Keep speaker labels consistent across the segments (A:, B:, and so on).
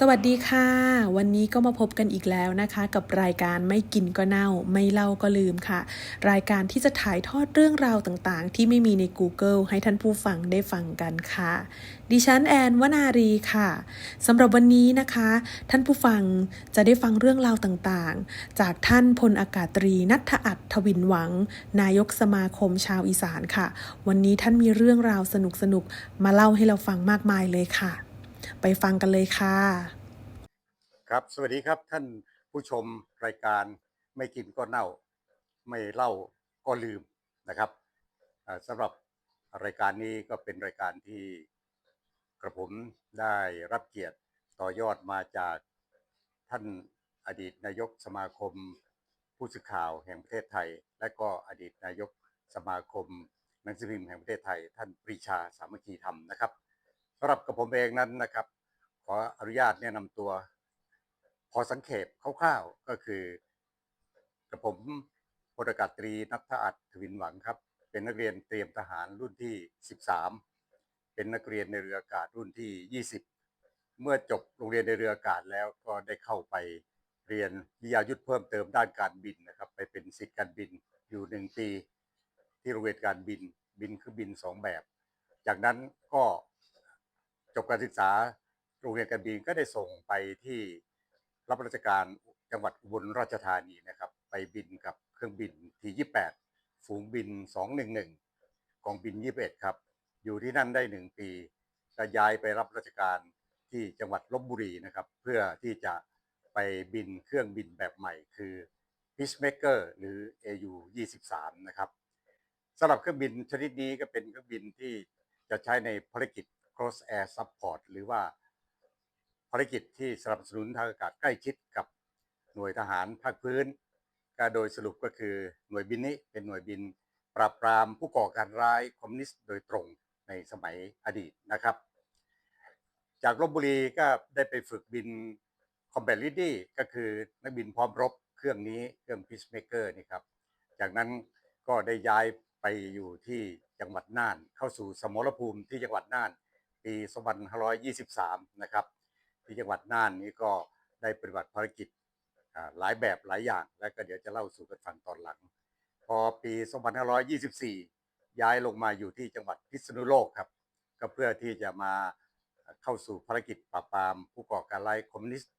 A: สวัสดีค่ะ วันนี้ก็มาพบกันอีกแล้วนะคะ กับรายการไม่กินก็เน่า ไม่เล่าก็ลืมค่ะ รายการที่จะถ่ายทอดเรื่องราวต่างๆ ที่ไม่มีใน Google ให้ท่านผู้ฟังได้ฟังกันค่ะ ดิฉันแอนวนารีค่ะสำหรับวันนี้นะคะ ท่านผู้ฟังจะได้ฟังเรื่องราวต่างๆ จากท่านพลอากาศตรีนัทอัตทวินหวัง นายกสมาคมชาวอีสานค่ะ วันนี้ท่านมีเรื่องราวสนุกๆมาเล่าให้เราฟังมากมายเลยค่ะ ไปฟังกันเลยค่ะ
B: ครับ สวัสดีครับท่านผู้ชมรายการไม่กินก็เน่า ไม่เล่าก็ลืมนะครับสำหรับรายการนี้ก็เป็นรายการที่กระผมได้รับเกียรติต่อยอดมาจากท่านอดีตนายกสมาคม ผู้สื่อข่าวแห่งประเทศไทย และก็อดีตนายกสมาคมหนังสือพิมพ์แห่งประเทศไทย ท่านปรีชาสามัคคีธรรมนะครับสำหรับกระผมเองนั้นนะครับ ขออนุญาตแนะนำตัว พอสังเขปคร่าวๆก็คือกระผมพลอากาศตรีนัทอัตถวินหวังครับ เป็นนักเรียนเตรียมทหารรุ่นที่ 13 เป็นนักเรียนในเรืออากาศรุ่นที่ 20 เมื่อจบโรงเรียนในเรืออากาศแล้วก็ได้เข้าไปเรียนวิทยายุทธเพิ่มเติมด้านการบินนะครับ ไปเป็นศิษย์การบินอยู่หนึ่งปี ที่โรงเรียนการบินบินคือบินสองแบบ จากนั้นก็จบการศึกษา โรงเรียนการบินก็ได้ส่งไปที่รับราชการจังหวัดอุบลราชธานีนะครับ ไปบินกับเครื่องบินที่28ฝูงบิน211กองบิน21ครับ อยู่ที่นั่นได้1ปีก็ย้ายไปรับราชการที่จังหวัดลบบุรีนะครับ เพื่อที่จะไปบินเครื่องบินแบบใหม่คือ Peacemaker หรือ AU 23นะครับสำหรับเครื่องบินชนิดนี้ก็เป็นเครื่องบินที่จะใช้ในภารกิจ cross air support หรือว่าารกิจที่สนับสนุนทางอากาศใกล้ชิดกับหน่วยทหารภาคพื้น ก็โดยสรุปก็คือหน่วยบินนี้เป็นหน่วยบิน ปราบปรามผู้ก่อการร้ายคอมมิวนิสต์โดยตรงในสมัยอดีตนะครับ จากลบบุรีก็ได้ไปฝึกบิน Combat Ready ก็คือนักบินพร้อมรบเครื่องนี้เครื่อง Peacemaker นี่ครับ จากนั้นก็ได้ย้ายไปอยู่ที่จังหวัดน่าน เข้าสู่สมรภูมิที่จังหวัดน่าน ปี 2523 นะครับ ที่จังหวัดน่านนี้ก็ได้ปฏิบัติภารกิจหลายแบบหลายอย่าง และก็เดี๋ยวจะเล่าสู่กันฟังตอนหลัง พอปี 2524 ย้ายลงมาอยู่ที่จังหวัดพิษณุโลกครับ ก็เพื่อที่จะมาเข้าสู่ภารกิจปราบปรามผู้ก่อการร้ายคอมมิวนิสต์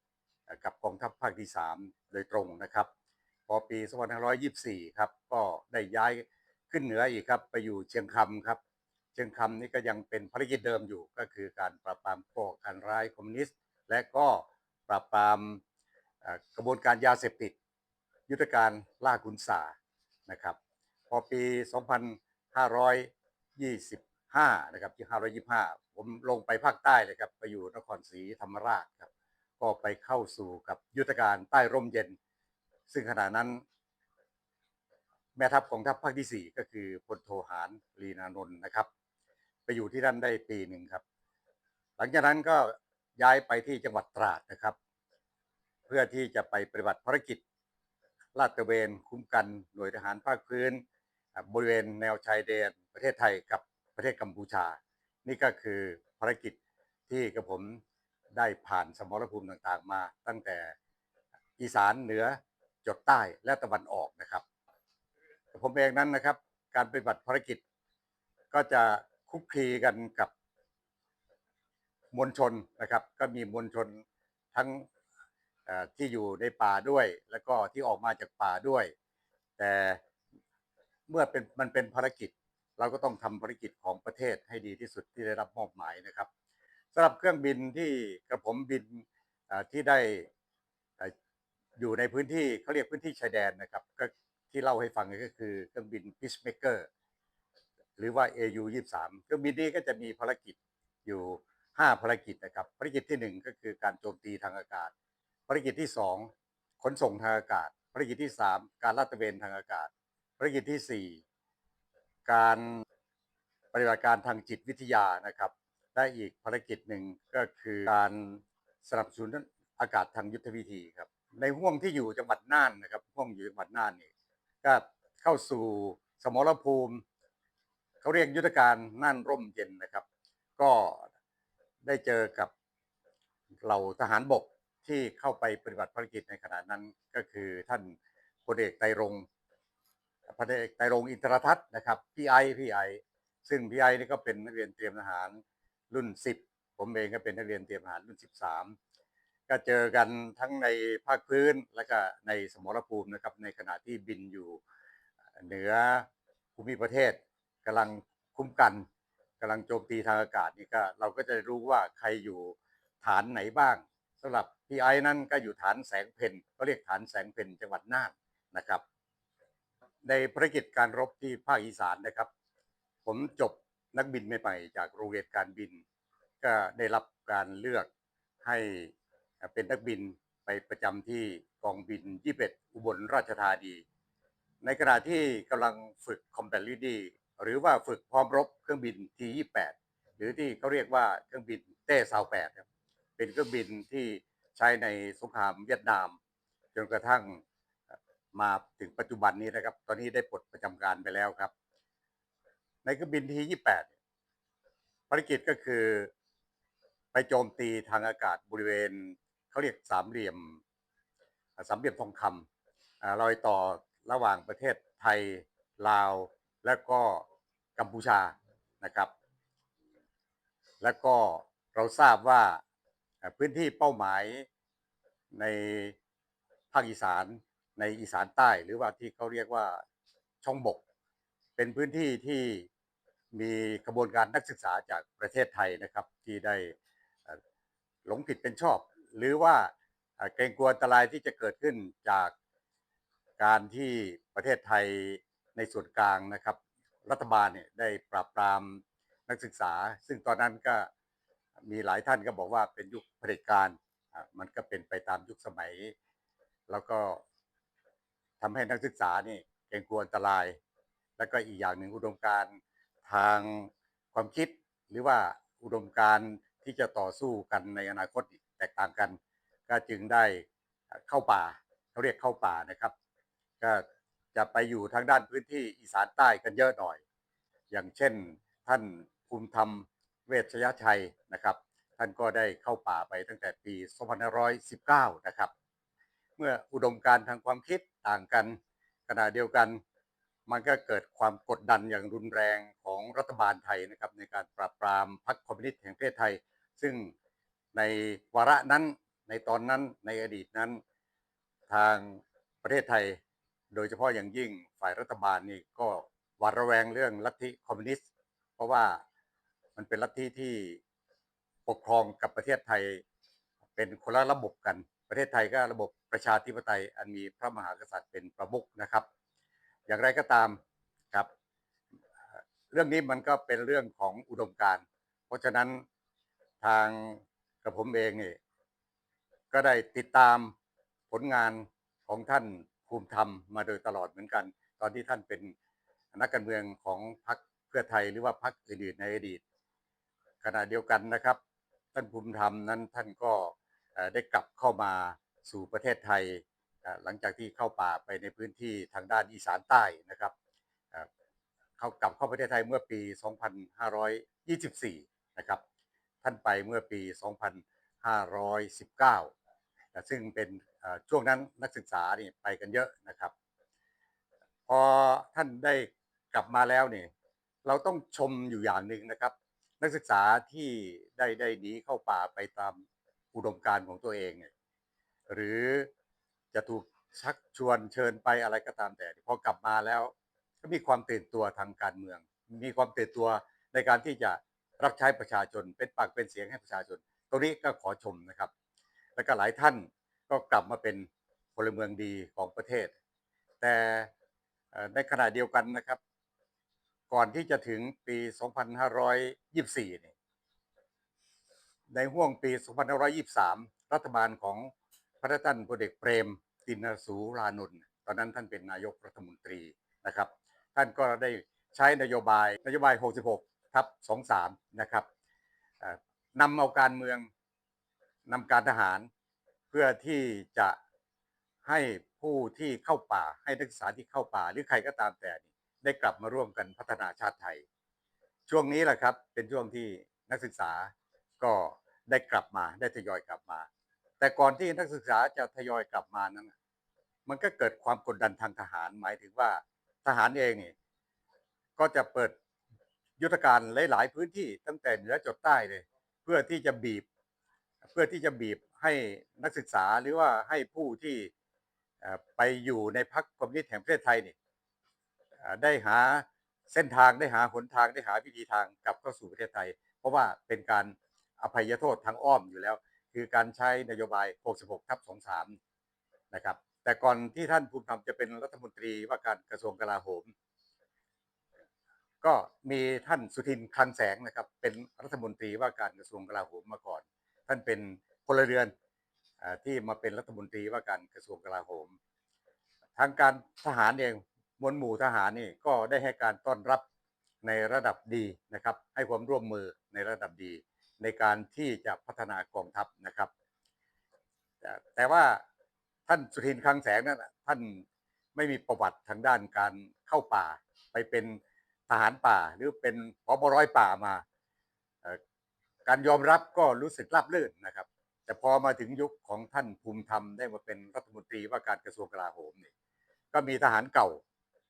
B: กับกองทัพภาคที่ 3 โดยตรงนะครับ พอปี 2524 ครับ ก็ได้ย้ายขึ้นเหนืออีกครับ ไปอยู่เชียงคำครับ เชียงคำนี่ก็ยังเป็นภารกิจเดิมอยู่ก็คือการปราบปรามก่อการร้ายคอมมิวนิสต์ และก็ปราบปรามกระบวนการยาเสพติด ยุทธการล่าขุนสานะครับพอปี 2525 นะครับที่525 ผมลงไปภาคใต้เลยครับไปอยู่นครศรีธรรมราชครับก็ไปเข้าสู่กับยุทธการใต้ร่มเย็น ซึ่งขณะนั้น แม่ทัพของทัพภาคที่ 4 ก็คือพลโทหารลีนานนท์นะครับ ไปอยู่ที่นั่นได้ปีหนึ่งครับ หลังจากนั้นก็ ย้ายไปที่จังหวัดตราดนะครับ เพื่อที่จะไปปฏิบัติภารกิจลาดตระเวนคุ้มกันหน่วยทหารภาคพื้น บริเวณแนวชายแดนประเทศไทยกับประเทศกัมพูชา นี่ก็คือภารกิจที่กระผมได้ผ่านสมรภูมิต่างๆมา ตั้งแต่อีสานเหนือจดใต้และตะวันออกนะครับ ผมเองนั้นนะครับ การปฏิบัติภารกิจก็จะคุกคีกันกับ มวลชนนะครับ ก็มีมวลชนทั้งที่อยู่ในป่าด้วย แล้วก็ที่ออกมาจากป่าด้วย แต่เมื่อเป็นมันเป็นภารกิจ เราก็ต้องทำภารกิจของประเทศให้ดีที่สุดที่ได้รับมอบหมายนะครับสำหรับเครื่องบินที่กระผมบินที่ได้เอ่ออยู่ในพื้นที่เขาเรียกพื้นที่ชายแดนนะครับก็ที่เล่าให้ฟังก็คือเครื่องบิน Peacemaker หรือว่า AU 23เครื่องบินนี้ก็จะมีภารกิจอยู่ 5 ภารกิจนะครับภารกิจที่ 1 ก็คือการโจมตีทางอากาศ ภารกิจที่ 2 ขนส่งทางอากาศ ภารกิจที่ 3 การลาดตระเวนทางอากาศ ภารกิจที่ 4 การปฏิบัติการทางจิตวิทยานะครับได้อีกภารกิจหนึ่งก็คือการสนับสนุนอากาศทางยุทธวิธีครับในห่วงที่อยู่จังหวัดน่านนะครับห่วงอยู่จังหวัดน่านนี่ก็เข้าสู่สมรภูมิ เขาเรียกยุทธการน่านร่มเย็นนะครับ ก็ ได้เจอกับเหล่าทหารบกที่เข้าไปปฏิบัติภารกิจในขณะนั้นก็คือท่านพลเอกไตรรงพลเอกไตรรงอินทรทัศน์นะครับพี่ไอพี่ไอซึ่งพี่ไอนี่ก็เป็นนักเรียนเตรียมทหารรุ่น 10 ผมเองก็เป็นนักเรียนเตรียมทหารรุ่น 13 ก็เจอกันทั้งในภาคพื้นและก็ในสมรภูมินะครับในขณะที่บินอยู่เหนือภูมิประเทศกำลังคุ้มกัน กำลังโจมตีทางอากาศนี่ก็เราก็จะรู้ว่าใครอยู่ฐานไหนบ้างสำหรับพีไอนั้นก็อยู่ฐานแสงเพนก็เรียกฐานแสงเพนจังหวัดน่านนะครับ ในภารกิจการรบที่ภาคอีสานนะครับ ผมจบนักบินใหม่ๆจากโรงเรียนการบิน ก็ได้รับการเลือกให้เป็นนักบินไปประจำที่กองบิน21อุบลราชธานี ในขณะที่กำลังฝึก Combat Ready หรือว่าฝึกพร้อมรบเครื่องบิน T28 หรือที่เขาเรียกว่าเครื่องบินเต้ซาว8ครับเป็นเครื่องบินที่ใช้ในสงครามเวียดนาม จนกระทั่งมาถึงปัจจุบันนี้นะครับ ตอนนี้ได้ปลดประจำการไปแล้วครับ ในเครื่องบิน T28 ภารกิจก็คือไปโจมตีทางอากาศบริเวณเขาเรียกสามเหลี่ยมสามเหลี่ยมทองคำรอยต่อระหว่างประเทศไทยลาว และก็กัมพูชานะครับ แล้วก็เราทราบว่าพื้นที่เป้าหมายในภาคอีสานในอีสานใต้หรือว่าที่เขาเรียกว่าช่องบก เป็นพื้นที่ที่มีกระบวนการนักศึกษาจากประเทศไทยนะครับ ที่ได้หลงผิดเป็นชอบ หรือว่าเกรงกลัวอันตรายที่จะเกิดขึ้นจากการที่ประเทศไทย ในส่วนกลางนะครับ รัฐบาลเนี่ยได้ปราบปรามนักศึกษา ซึ่งตอนนั้นก็มีหลายท่านก็บอกว่าเป็นยุคเผด็จการมันก็เป็นไปตามยุคสมัย แล้วก็ทำให้นักศึกษานี่เกรงกลัวอันตราย แล้วก็อีกอย่างหนึ่งอุดมการทางความคิดหรือว่าอุดมการที่จะต่อสู้กันในอนาคตแตกต่างกัน ก็จึงได้เข้าป่าเขาเรียกเข้าป่านะครับ ก็ จะไปอยู่ทางด้านพื้นที่อีสานใต้กันเยอะหน่อย อย่างเช่นท่านภูมิธรรมเวชยชัยนะครับ ท่านก็ได้เข้าป่าไปตั้งแต่ปี 2519 นะครับ เมื่ออุดมการทางความคิดต่างกันขณะเดียวกัน มันก็เกิดความกดดันอย่างรุนแรงของรัฐบาลไทยนะครับ ในการปราบปรามพรรคคอมมิวนิสต์แห่งประเทศไทย ซึ่งในวาระนั้นในตอนนั้นในอดีตนั้น ทางประเทศไทย โดยเฉพาะอย่างยิ่งฝ่ายรัฐบาลนี่ก็หวาดระแวงเรื่องลัทธิคอมมิวนิสต์ เพราะว่ามันเป็นลัทธิที่ปกครองกับประเทศไทย เป็นคนละระบบกัน ประเทศไทยก็ระบบประชาธิปไตยอันมีพระมหากษัตริย์เป็นประมุขนะครับ อย่างไรก็ตามครับ เรื่องนี้มันก็เป็นเรื่องของอุดมการเพราะฉะนั้นทางกับผมเองนี่ก็ได้ติดตามผลงานของท่าน ภูมิธรรมมาโดยตลอดเหมือนกัน ตอนที่ท่านเป็นนักการเมืองของพรรคเพื่อไทยหรือว่าพรรคอื่นๆในอดีต ขณะเดียวกันนะครับ ท่านภูมิธรรมนั้นท่านก็ได้กลับเข้ามาสู่ประเทศไทย หลังจากที่เข้าป่าไปในพื้นที่ทางด้านอีสานใต้นะครับเขากลับเข้าประเทศไทยเมื่อปี 2524 นะครับ ท่านไปเมื่อปี 2519 ซึ่งเป็นช่วงนั้นนักศึกษานี่ไปกันเยอะนะครับ พอท่านได้กลับมาแล้วเนี่ยเราต้องชมอยู่อย่างหนึ่งนะครับ นักศึกษาที่ได้ได้หนีเข้าป่าไปตามอุดมการณ์ของตัวเองเนี่ยหรือจะถูกชักชวนเชิญไปอะไรก็ตามแต่ พอกลับมาแล้ว ก็มีความตื่นตัวทางการเมือง มีความตื่นตัวในการที่จะรับใช้ประชาชนเป็นปากเป็นเสียงให้ประชาชนตรงนี้ก็ขอชมนะครับ แล้วก็หลายท่านก็กลับมาเป็นพลเมืองดีของประเทศ แต่ในขณะเดียวกันนะครับ ก่อนที่จะถึงปี 2524เนี่ยในห่วงปี 2523 รัฐบาลของพระท่านพลเอกเปรม ตินสูรานนท์ตอนนั้นท่านเป็นนายกรัฐมนตรีนะครับ ท่านก็ได้ใช้นโยบายนโยบาย 66 ทับ 23 นะครับนำเอาการเมือง นำการทหารเพื่อที่จะให้ผู้ที่เข้าป่าให้นักศึกษาที่เข้าป่า หรือใครก็ตามแต่ได้กลับมาร่วมกันพัฒนาชาติไทย ช่วงนี้แหละครับเป็นช่วงที่นักศึกษาก็ได้กลับมาได้ทยอยกลับมา แต่ก่อนที่นักศึกษาจะทยอยกลับมานั้น มันก็เกิดความกดดันทางทหาร หมายถึงว่าทหารเองนี่ก็จะเปิดยุทธการหลาย ๆ พื้นที่ตั้งแต่เหนือจดใต้เลย เพื่อที่จะบีบ เพื่อที่จะบีบให้นักศึกษาหรือว่าให้ผู้ที่ไปอยู่ในพรรคอมมิวนิสต์แห่งประเทศไทยนี่ได้หาเส้นทางได้หาหนทางได้หาวิธีทางกลับเข้าสู่ประเทศไทย เพราะว่าเป็นการอภัยโทษทางอ้อมอยู่แล้ว คือการใช้นโยบาย 66 ทับ 23 นะครับ แต่ก่อนที่ท่านภูมิธรรมจะเป็นรัฐมนตรีว่าการกระทรวงกลาโหม ก็มีท่านสุทินคลังแสงนะครับ เป็นรัฐมนตรีว่าการกระทรวงกลาโหมมาก่อน ท่านเป็นพลเรือนอที่มาเป็นรัฐมนตรีว่าการกระทรวงกลาโหม ทางการทหารเองมวลหมู่ทหารนี่ก็ได้ให้การต้อนรับในระดับดีนะครับ ให้ความร่วมมือในระดับดี ในการที่จะพัฒนากองทัพนะครับ แต่ว่าท่านสุทินคลังแสงนั่นท่านไม่มีประวัติทางด้านการเข้าป่า ไปเป็นทหารป่าหรือเป็นผบร้อยป่ามา การยอมรับก็รู้สึกราบรื่นนะครับ แต่พอมาถึงยุคของท่านภูมิธรรมได้มาเป็นรัฐมนตรีว่าการกระทรวงกลาโหมนี่ก็มีทหารเก่า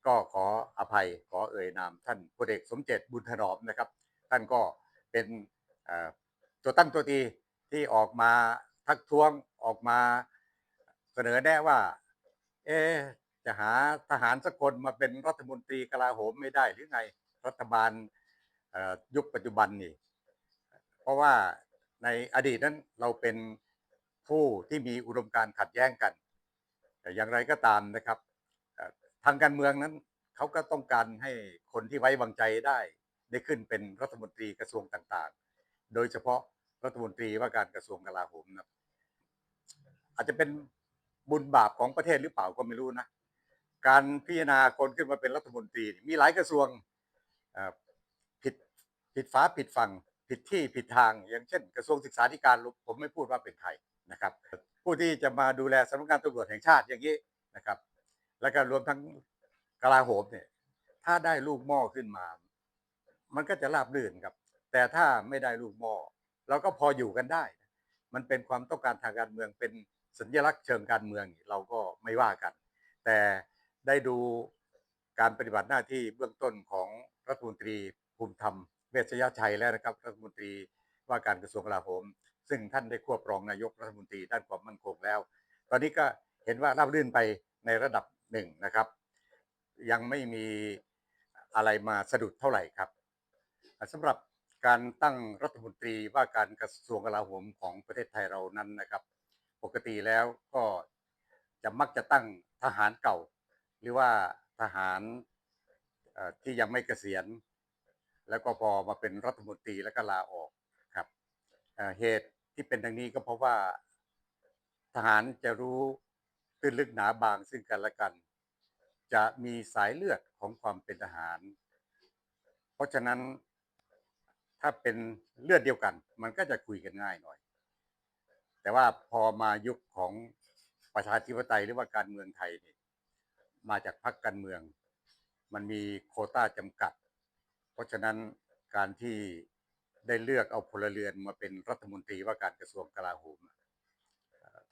B: ก็ขออภัยขอเอ่ยนาม ท่านพลเอกสมเจตบุญถนอมนะครับ ท่านก็เป็นตัวตั้งตัวตีที่ออกมาทักท้วงออกมาเสนอแนะว่า เอจะหาทหารสักคนมาเป็นรัฐมนตรีกลาโหมไม่ได้หรือไงรัฐบาลยุคปัจจุบันนี่ ราะว่าในอดีตนั้นเราเป็นผู้ที่มีอุดมการขัดแย้งกัน แต่อย่างไรก็ตามนะครับทางการเมืองนั้นเขาก็ต้องการให้คนที่ไว้วางใจได้ ได้ขึ้นเป็นรัฐมนตรีกระทรวงต่างๆ โดยเฉพาะรัฐมนตรีว่าการกระทรวงกลาโหมนะอาจจะเป็นบุญบาปของประเทศหรือเปล่าก็ไม่รู้นะการพิจารณาคนขึ้นมาเป็นรัฐมนตรี มีหลายกระทรวงผิดผิดฟ้าผิดฝั่ง ผิดที่ผิดทาง อย่างเช่น กระทรวงศึกษาธิการผมไม่พูดว่าเป็นใครนะครับ ผู้ที่จะมาดูแลสำนักงานตำรวจแห่งชาติอย่างนี้นะครับ แล้วก็รวมทั้งกลาโหมเนี่ยถ้าได้ลูกหม้อขึ้นมา มันก็จะราบรื่นครับ แต่ถ้าไม่ได้ลูกหม้อเราก็พออยู่กันได้ มันเป็นความต้องการทางการเมืองเป็นสัญลักษณ์เชิงการเมืองเราก็ไม่ว่ากัน แต่ได้ดูการปฏิบัติหน้าที่เบื้องต้นของรัฐมนตรีภูมิธรรม ชยชัยแล้วนะครับรัฐมนตรีว่าการกระทรวงกลาโหม ซึ่งท่านได้ควบรองนายกรัฐมนตรีด้านความมั่นคงแล้ว ตอนนี้ก็เห็นว่าราบรื่นไปในระดับหนึ่งนะครับ ยังไม่มีอะไรมาสะดุดเท่าไหร่ครับสำหรับการตั้งรัฐมนตรีว่าการกระทรวงกลาโหมของประเทศไทยเรานั้นนะครับ ปกติแล้วก็จะมักจะตั้งทหารเก่า หรือว่าทหารที่ยังไม่เกษียณ แล้วก็พอมาเป็นรัฐมนตรีแล้วก็ลาออกครับเเหตุที่เป็นดังนี้ก็เพราะว่าทหารจะรู้ตื้นลึกหนาบางซึ่งกันและกัน จะมีสายเลือดของความเป็นทหาร เพราะฉะนั้นถ้าเป็นเลือดเดียวกัน มันก็จะคุยกันง่ายหน่อย แต่ว่าพอมายุคของประชาธิปไตยหรือว่าการเมืองไทยนี่มาจากพรรคการเมือง มันมีโคต้าจำกัด เพราะฉะนั้นการที่ได้เลือกเอาพลเรือนมาเป็นรัฐมนตรีว่าการกระทรวงกลาโหม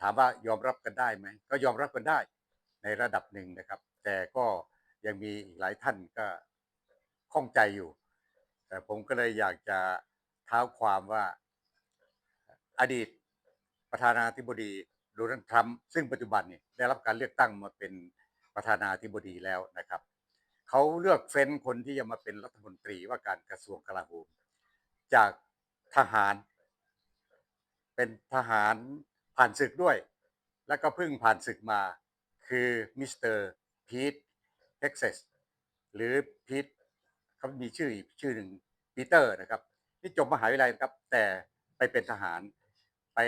B: ถามว่ายอมรับกันได้ไหมก็ยอมรับกันได้ในระดับหนึ่งนะครับ แต่ก็ยังมีอีกหลายท่านก็ข้องใจอยู่ แต่ผมก็เลยอยากจะเท้าความว่าอดีตประธานาธิบดีโดนัลด์ทรัมป์ซึ่งปัจจุบันเนี่ยได้รับการเลือกตั้งมาเป็นประธานาธิบดีแล้วนะครับ เขาเลือกเฟ้นคนที่จะมาเป็นรัฐมนตรีว่าการกระทรวงกลาโหมจากทหาร เป็นทหารผ่านศึกด้วย แล้วก็เพิ่งผ่านศึกมาคือมิสเตอร์พีทเท็กซัสหรือพีทเขามีชื่ออีกชื่อหนึ่งปีเตอร์นะครับที่จบมหาวิทยาลัยครับ แต่ไปเป็นทหารไป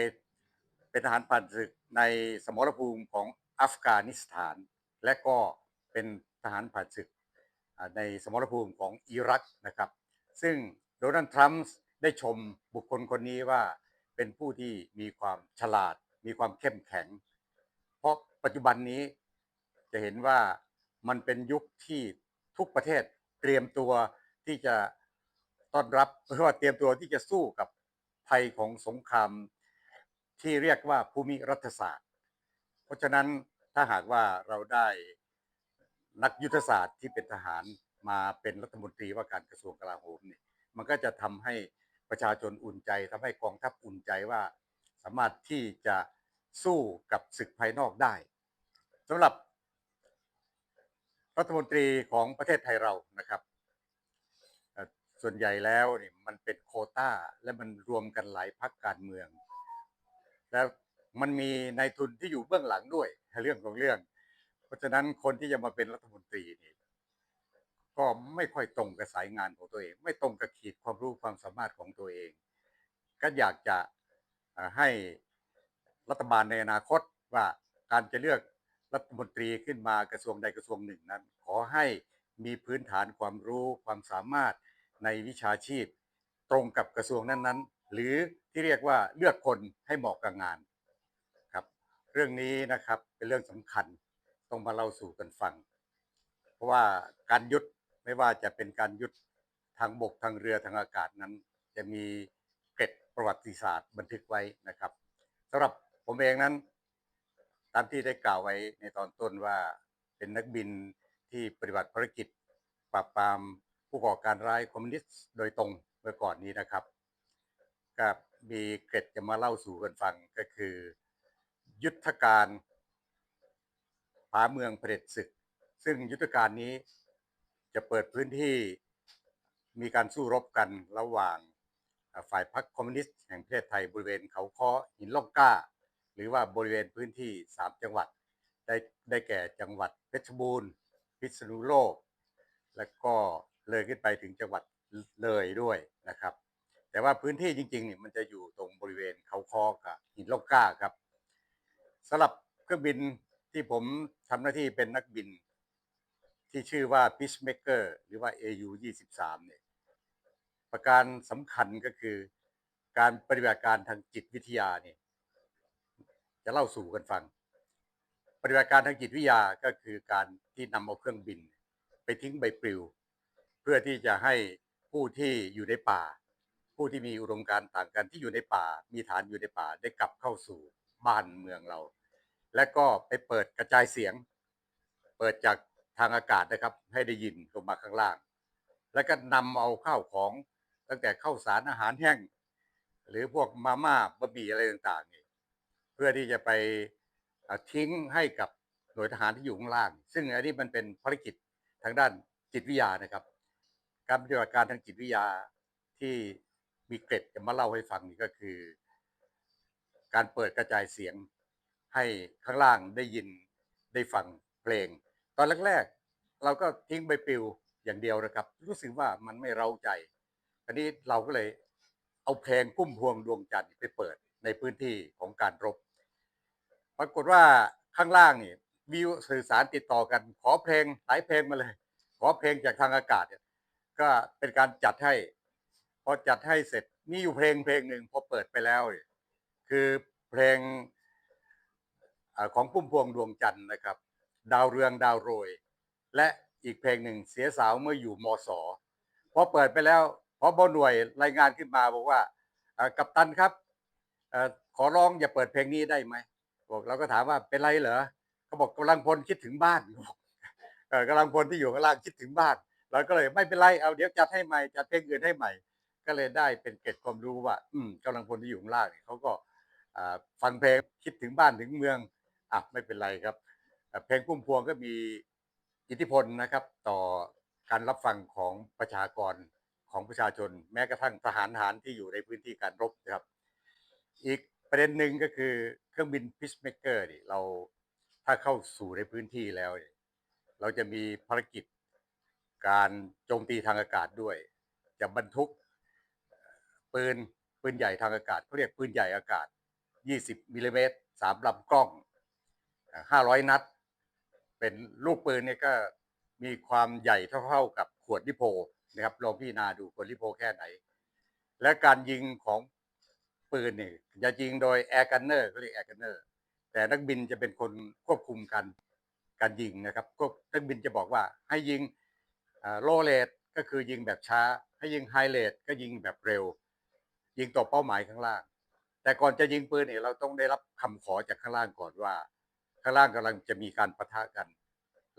B: เป็นทหารผ่านศึกในสมรภูมิของอัฟกานิสถาน และก็เป็นทหารผ่านศึก ในสมรภูมิของอิรักนะครับ ซึ่งโดนัลด์ทรัมป์ได้ชมบุคคลคนนี้ว่าเป็นผู้ที่มีความฉลาด มีความเข้มแข็ง เพราะปัจจุบันนี้จะเห็นว่ามันเป็นยุคที่ทุกประเทศเตรียมตัวที่จะต้อนรับหรือว่าเตรียมตัวที่จะสู้กับภัยของสงครามที่เรียกว่าภูมิรัฐศาสตร์ เพราะฉะนั้นถ้าหากว่าเราได้ นักยุทธศาสตร์ที่เป็นทหารมาเป็นรัฐมนตรีว่าการกระทรวงกลาโหมเนี่ยมันก็จะทำให้ประชาชนอุ่นใจทำให้กองทัพอุ่นใจว่า สามารถที่จะสู้กับศึกภายนอกได้สำหรับรัฐมนตรีของประเทศไทยเรานะครับ ส่วนใหญ่แล้วนี่มันเป็นโคต้าและมันรวมกันหลายพักการเมือง แล้วมันมีนายทุนที่อยู่เบื้องหลังด้วยเรื่องของเรื่อง เพราะฉะนั้นคนที่จะมาเป็นรัฐมนตรีนี่ก็ไม่ค่อยตรงกับสายงานของตัวเอง ไม่ตรงกับขีดความรู้ความสามารถของตัวเอง ก็อยากจะให้รัฐบาลในอนาคตว่าการจะเลือกรัฐมนตรีขึ้นมากระทรวงใดกระทรวงหนึ่งนั้น ขอให้มีพื้นฐานความรู้ความสามารถในวิชาชีพ ตรงกับกระทรวงนั้นๆ หรือที่เรียกว่าเลือกคนให้เหมาะกับงานครับ เรื่องนี้นะครับเป็นเรื่องสำคัญ ต้องมาเล่าสู่กันฟัง เพราะว่าการยุดไม่ว่าจะเป็นการยุดทางบกทางเรือทางอากาศนั้น จะมีเกร็ดประวัติศาสตร์บันทึกไว้นะครับสำหรับผมเองนั้น ตามที่ได้กล่าวไว้ในตอนต้นว่าเป็นนักบินที่ปฏิบัติภารกิจปราบปรามผู้ก่อการร้ายคอมมิวนิสต์โดยตรงเมื่อก่อนนี้นะครับก็มีเกร็ดจะมาเล่าสู่กันฟังก็คือ ยุทธการาเมืองเผด็จศึก ซึ่งยุทธการนี้จะเปิดพื้นที่มีการสู้รบกันระหว่างฝ่ายพรรคคอมมิวนิสต์แห่งประเทศไทยบริเวณเขาค้อหินล่องกล้า หรือว่าบริเวณพื้นที่ 3 จังหวัดได้ได้แก่จังหวัดเพชรบูรณ์ พิษณุโลก และก็เลยขึ้นไปถึงจังหวัดเลยด้วยนะครับ แต่ว่าพื้นที่จริงๆเนี่ยมันจะอยู่ตรงบริเวณเขาคอกับหินล่องกล้าครับสำหรับเครื่องบิน ที่ผมทำหน้าที่เป็นนักบิน ที่ชื่อว่า Peacemaker หรือว่า AU 23เนี่ยประการสำคัญก็คือ การปฏิบัติการทางจิตวิทยาเนี่ยจะเล่าสู่กันฟัง ปฏิบัติการทางจิตวิทยาก็คือการที่นำเอาเครื่องบิน ไปทิ้งใบปลิว เพื่อที่จะให้ผู้ที่อยู่ในป่า ผู้ที่มีอุดมการณ์ต่างกันที่อยู่ในป่า มีฐานอยู่ในป่าได้กลับเข้าสู่บ้านเมืองเรา และก็ไปเปิดกระจายเสียง เปิดจากทางอากาศนะครับ ให้ได้ยินลงมาข้างล่าง แล้วก็นำเอาข้าวของตั้งแต่ข้าวสารอาหารแห้ง หรือพวกมาม่าบะหมี่อะไรต่างๆนี่เพื่อที่จะไปทิ้งให้กับหน่วยทหารที่อยู่ข้างล่าง ซึ่งอันนี้มันเป็นภารกิจทางด้านจิตวิทยานะครับ การปฏิบัติการทางจิตวิทยาที่มีเกร็ดจะมาเล่าให้ฟังนี่ก็คือ การเปิดกระจายเสียง ให้ข้างล่างได้ยินได้ฟังเพลง ตอนแรกๆ เราก็ทิ้งใบปลิวอย่างเดียวนะครับ รู้สึกว่ามันไม่เร้าใจทีนี้เราก็เลยเอาเพลงพุ่มพวงดวงจันทร์ไปเปิดในพื้นที่ของการรบ ปรากฏว่าข้างล่างนี่วิวสื่อสารติดต่อกัน ขอเพลงหลายเพลงมาเลย ขอเพลงจากทางอากาศเนี่ยก็เป็นการจัดให้ พอจัดให้เสร็จมีอยู่เพลงเพลงหนึ่งพอเปิดไปแล้ว คือเพลง ของพุ่มพวงดวงจันทร์นะครับ ดาวเรืองดาวโรย และอีกเพลงหนึ่งเสียสาวเมื่ออยู่มศพอเปิดไปแล้วพอบหน่วยรายงานขึ้นมาบอกว่ากัปตันครับอขอร้องอย่าเปิดเพลงนี้ได้ไหมบอกเราก็ถามว่าเป็นไรเหรอเขาบอกกำลังพลคิดถึงบ้านบอกกำลังพลที่อยู่ข้างล่างคิดถึงบ้านเราก็เลยไม่เป็นไรเอาเดี๋ยวจัดให้ใหม่จัดเพลงอื่นให้ใหม่ ก็เลยได้เป็นเกร็ดความรู้ว่า อืมกำลังพลที่อยู่ข้างล่างเขาก็ฟังเพลงคิดถึงบ้านถึงเมือง อะไม่เป็นไรครับ เพลงพุ่มพวงก็มีอิทธิพลนะครับ ต่อการรับฟังของประชากรของประชาชน แม้กระทั่งทหารทหารที่อยู่ในพื้นที่การรบนะครับ อีกประเด็นหนึ่งก็คือเครื่องบินพิชเมเกอร์นี่เราถ้าเข้าสู่ในพื้นที่แล้วเนี่ยเราจะมีภารกิจการโจมตีทางอากาศด้วย จะบรรทุกปืนปืนใหญ่ทางอากาศเขาเรียกปืนใหญ่อากาศ 20มิลลิเมตรสามลำกล้อง อ่า500นัด เป็นลูกปืนเนี่ยก็มีความใหญ่เท่าๆกับขวดลิโพนะครับลองพี่นาดูขวดลิโพแค่ไหน และการยิงของปืนเนี่ยจะยิงโดยแอร์กันเนอร์เขาเรียกแอร์กันเนอร์แต่นักบินจะเป็นคนควบคุมการการยิงนะครับก็นักบินจะบอกว่าให้ยิงโลเลตก็คือยิงแบบช้า ให้ยิงไฮเลตก็ยิงแบบเร็ว ยิงต่อเป้าหมายข้างล่าง แต่ก่อนจะยิงปืนเนี่ยเราต้องได้รับคำขอจากข้างล่างก่อนว่า ข้างล่างกำลังจะมีการปะทะกัน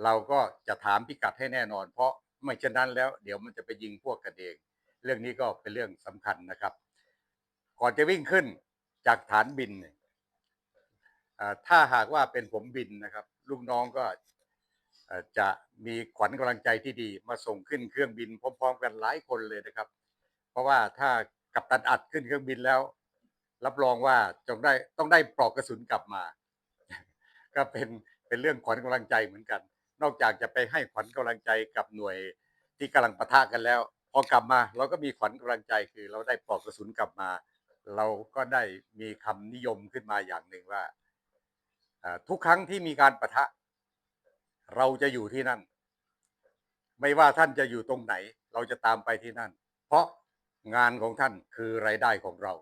B: เราก็จะถามพิกัดให้แน่นอน เพราะไม่เช่นนั้นแล้ว เดี๋ยวมันจะไปยิงพวกกันเอง เรื่องนี้ก็เป็นเรื่องสำคัญนะครับ ก่อนจะวิ่งขึ้นจากฐานบินอ่อถ้าหากว่าเป็นผมบินนะครับ ลูกน้องก็จะมีขวัญกำลังใจที่ดีมาส่งขึ้นเครื่องบินพร้อมๆกันหลายคนเลยนะครับ เพราะว่าถ้ากับตันอัดขึ้นเครื่องบินแล้ว รับรองว่าจงได้ต้องได้ปลอกกระสุนกลับมา ก็เป็นเป็นเรื่องขวัญกำลังใจเหมือนกัน นอกจากจะไปให้ขวัญกำลังใจกับหน่วยที่กำลังปะทะกันแล้ว พอกลับมาเราก็มีขวัญกำลังใจคือเราได้ปลอกกระสุนกลับมา เราก็ได้มีคำนิยมขึ้นมาอย่างหนึ่งว่าอ่าทุกครั้งที่มีการปะทะ เราจะอยู่ที่นั่น ไม่ว่าท่านจะอยู่ตรงไหน เราจะตามไปที่นั่น เพราะงานของท่านคือรายได้ของเรา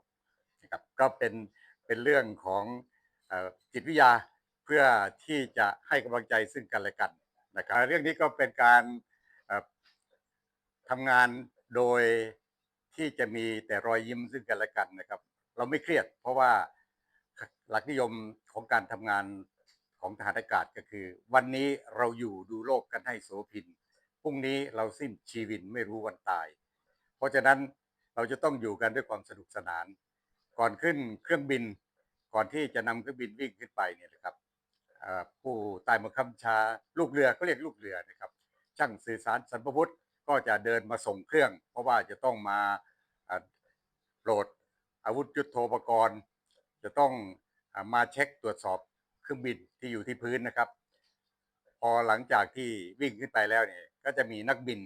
B: นะครับก็เป็นเป็นเรื่องของเอ่อจิตวิทยา เพื่อที่จะให้กำลังใจซึ่งกันและกันนะครับเรื่องนี้ก็เป็นการทำงานโดยที่จะมีแต่รอยยิ้มซึ่งกันและกันนะครับ เราไม่เครียด เพราะว่าหลักนิยมของการทำงานของทหารอากาศก็คือ วันนี้เราอยู่ดูโลกกันให้โสพินพรุ่งนี้เราสิ้นชีวิตไม่รู้วันตาย เพราะฉะนั้นเราจะต้องอยู่กันด้วยความสนุกสนาน ก่อนขึ้นเครื่องบิน ก่อนที่จะนำเครื่องบินวิ่งขึ้นไปเนี่ยนะครับ ผู้ใต้บังคับชาลูกเรือเขาเรียกลูกเรือนะครับ ช่างสื่อสารสันพพุทธก็จะเดินมาส่งเครื่อง เพราะว่าจะต้องมาโปรดอาวุธยุโทโธปกรณ์ จะต้องมาเช็คตรวจสอบเครื่องบินที่อยู่ที่พื้นนะครับ พอหลังจากที่วิ่งขึ้นไปแล้วเนี่ยก็จะมีนักบิน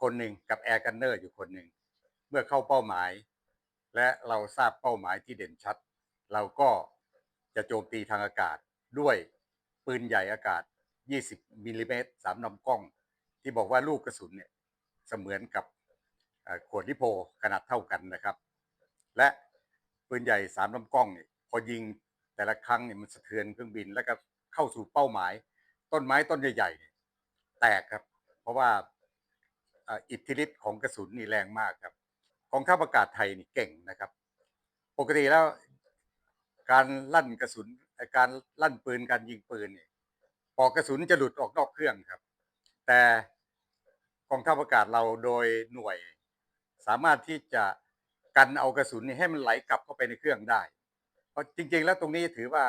B: คนหนึ่งกับแอร์กันเนอร์อยู่คนหนึ่งเมื่อเข้าเป้าหมาย และเราทราบเป้าหมายที่เด่นชัด เราก็จะโจมตีทางอากาศด้วย ปืนใหญ่อากาศ 20มิลลิเมตรสามลำกล้อง ที่บอกว่าลูกกระสุนเนี่ยเสมือนกับขวดลิโพขนาดเท่ากันนะครับ และปืนใหญ่สามลำกล้องเนี่ยพอยิงแต่ละครั้งเนี่ยมันสะเทือนเครื่องบินแล้วก็เข้าสู่เป้าหมาย ต้นไม้ต้นใหญ่ๆแตกครับ เพราะว่าอิทธิฤทธิ์ของกระสุนนี่แรงมากครับกองทัพอากาศไทยนี่เก่งนะครับ ปกติแล้วการลั่นกระสุน การลั่นปืนการยิงปืนเนี่ยปลอกกระสุนจะหลุดออกนอกเครื่องครับ แต่กองทัพอากาศเราโดยหน่วย สามารถที่จะกันเอากระสุนนี่ให้มันไหลกลับเข้าไปในเครื่องได้ เพราะจริง ๆ แล้วตรงนี้ถือว่า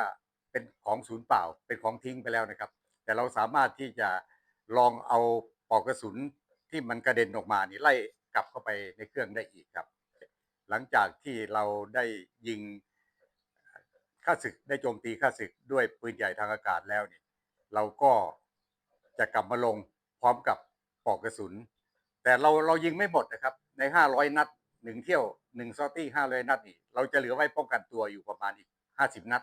B: เป็นของศูนย์เปล่า เป็นของทิ้งไปแล้วนะครับ แต่เราสามารถที่จะลองเอาปลอกกระสุนที่มันกระเด็นออกมานี่ไล่กลับเข้าไปในเครื่องได้อีกครับ หลังจากที่เราได้ยิง ข้าศึกได้โจมตีข้าศึกด้วยปืนใหญ่ทางอากาศแล้วเนี่ยเราก็จะกลับมาลงพร้อมกับปอกกระสุน แต่เราเรายิงไม่หมดนะครับ ใน500นัดหนึ่งเที่ยวหนึ่งซอตี้500นัดนี่เราจะเหลือไว้ป้องกันตัวอยู่ประมาณอีก50นัด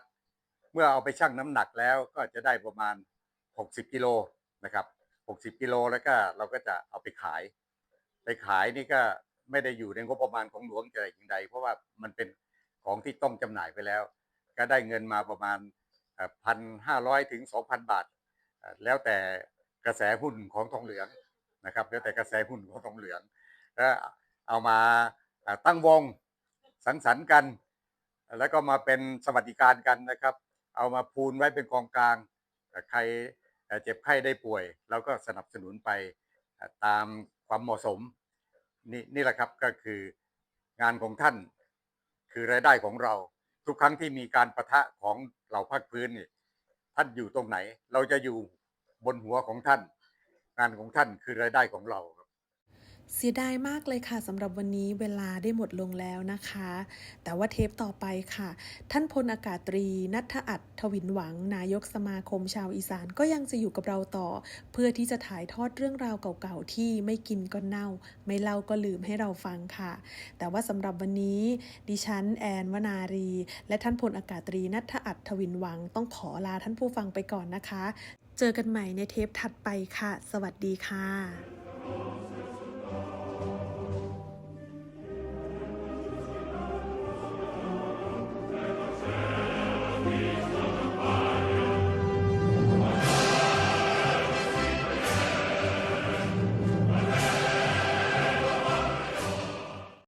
B: เมื่อเอาไปชั่งน้ำหนักแล้วก็จะได้ประมาณ60กิโลนะครับ60กิโลแล้วก็เราก็จะเอาไปขาย ไปขายนี่ก็ไม่ได้อยู่ในงบประมาณของหลวงแต่อย่างใด เพราะว่ามันเป็นของที่ต้องจำหน่ายไปแล้ว ก็ได้เงินมาประมาณพันห้าร้อยถึงสองพันบาท แล้วแต่กระแสหุ้นของทองเหลืองนะครับ แล้วแต่กระแสหุ้นของทองเหลืองแล้วเอามาตั้งวงสังสรรค์กัน แล้วก็มาเป็นสวัสดิการกันนะครับ เอามาพูนไว้เป็นกองกลาง ใครเจ็บไข้ได้ป่วยเราก็สนับสนุนไปตามความเหมาะสม นี่นี่แหละครับก็คืองานของท่านคือรายได้ของเรา ทุกครั้งที่มีการประทะของเหล่าภาคพื้นนี่ท่านอยู่ตรงไหน เราจะอยู่บนหัวของท่าน งานของท่านคือรายได้ของเรา
A: เสียดายมากเลยค่ะสำหรับวันนี้เวลาได้หมดลงแล้วนะคะ แต่ว่าเทปต่อไปค่ะ ท่านพลอากาศตรีนัทอัตทวินหวัง นายกสมาคมชาวอีสานก็ยังจะอยู่กับเราต่อ เพื่อที่จะถ่ายทอดเรื่องราวเก่าๆ ที่ไม่กินก็เน่า ไม่เล่าก็ลืมให้เราฟังค่ะ แต่ว่าสำหรับวันนี้ ดิฉันแอนวนารี และท่านพลอากาศตรีนัทอัตทวินหวัง ต้องขอลาท่านผู้ฟังไปก่อนนะคะ เจอกันใหม่ในเทปถัดไปค่ะ สวัสดีค่ะ